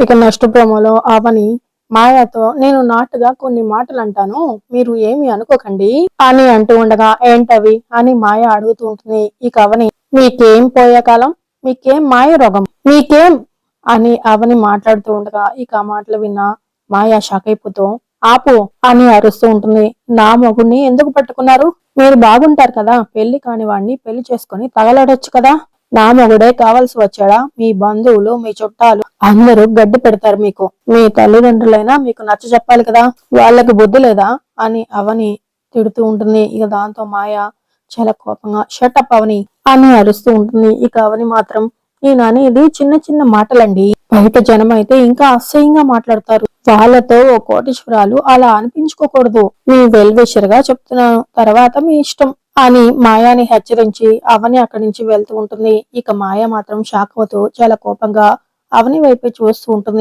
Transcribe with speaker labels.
Speaker 1: ఇక నెక్స్ట్ ప్రోమోలో అవని మాయాతో నేను నాటుగా కొన్ని మాటలు అంటాను మీరు ఏమి అనుకోకండి. అని అంటూ ఉండగా ఏంటవి? అని మాయ అడుగుతూ ఉంటుంది. ఇక అవని మీకేం పోయే కాలం? మీకేం మాయ రోగం? మీకేం? అని అవని మాట్లాడుతూ ఉండగా ఇక ఆ మాటలు విన్న మాయ షాక్ అయిపోతూ ఆపు అని అరుస్తూ ఉంటుంది. నా మొగుడిని ఎందుకు పట్టుకున్నారు? మీరు బాగుంటారు కదా పెళ్ళి కాని వాడిని పెళ్ళి చేసుకుని తగలడొచ్చు కదా? నా మొగుడే కావాల్సి వచ్చాడా? మీ బంధువులు మీ చుట్టాలు అందరూ గడ్డి పెడతారు మీకు. మీ తల్లిదండ్రులైనా మీకు నచ్చ చెప్పాలి కదా? వాళ్ళకి బుద్ధి లేదా? అని అవని తిడుతూ ఉంటుంది. ఇక దాంతో మాయ చాలా కోపంగా షటప్ అవని అని అరుస్తూ ఉంటుంది. ఇక అవని మాత్రం నేను అనేది చిన్న చిన్న మాటలండి. బయట జనం అయితే ఇంకా అసహ్యంగా మాట్లాడతారు. వాళ్ళతో ఓ కోటీశ్వరాలు అలా అనిపించుకోకూడదు. మీ వెల్వేషర్గా చెప్తున్నాను. తర్వాత మీ ఇష్టం. అని మాయాని హెచ్చరించి అవని అక్కడి నుంచి వెళ్తూ ఉంటుంది. ఇక మాయ మాత్రం షాక్ అవుతూ చాలా కోపంగా అవని వైపే చూస్తూ ఉంటుంది.